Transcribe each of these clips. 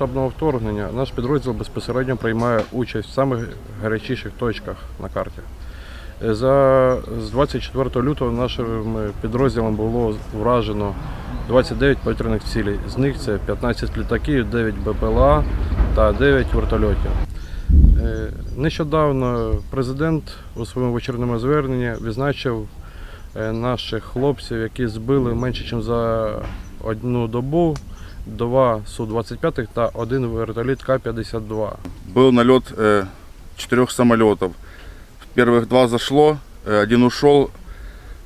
повномасштабного вторгнення наш підрозділ безпосередньо приймає участь в самих гарячіших точках на карті. Е, За, з 24 лютого нашим підрозділом було вражено 29 повітряних цілей. З них це 15 літаків, 9 БПЛА та 9 вертольотів. Е, Нещодавно президент у своєму вечірньому зверненні відзначив е, наших хлопців, які збили менше, ніж за одну добу два Су-25 та один вертоліт К-52. Был налет э, четырех самолетов. Первых два зашло, э, один ушел,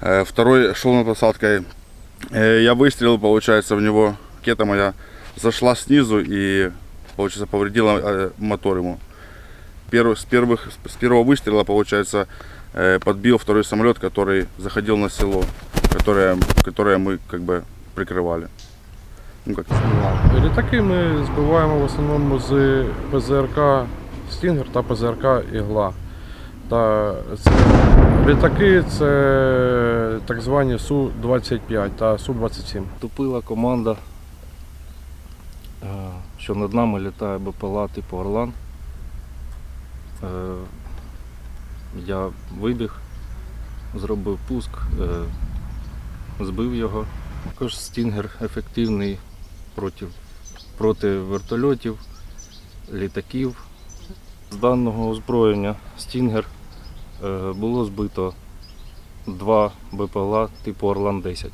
э, второй шел над посадкой. Я выстрелил, получается, в него. Ракета моя зашла снизу и, получается, повредила мотор ему. Первый, с, первых, с первого выстрела, получается, подбил второй самолет, который заходил на село, которое, которое мы как бы прикрывали. Ну, как Літаки ми збиваємо в основному з ПЗРК Стінгер та ПЗРК Ігла. Та це, літаки це так звані Су-25 та Су-27. Тупила команда, е, що над нами літає БПЛА типу Орлан. Е, Я вибіг, зробив пуск, е, збив його. Також стінгер ефективний проти, проти вертольотів, літаків. З даного озброєння стінгер е, було збито два БПЛА типу Орлан 10.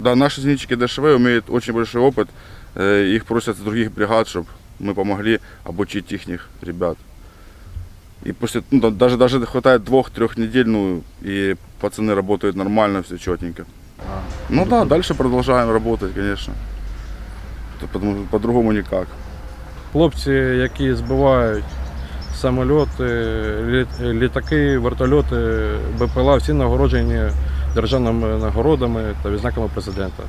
Да, наши зенитчики ДШВ имеют очень большой опыт. Э, Их просят с других бригад, чтобы мы помогли обучить их ребят. И после, ну, да, даже, даже хватает двух-трех недель, ну, и пацаны работают нормально, все четенько. Ну да, дальше продолжаем работать, конечно. Потому что по-другому никак. Хлопці, які збивають самольоти, лі- літаки, вертольоти, БПЛА, всі нагороджені державними нагородами та відзнаками президента.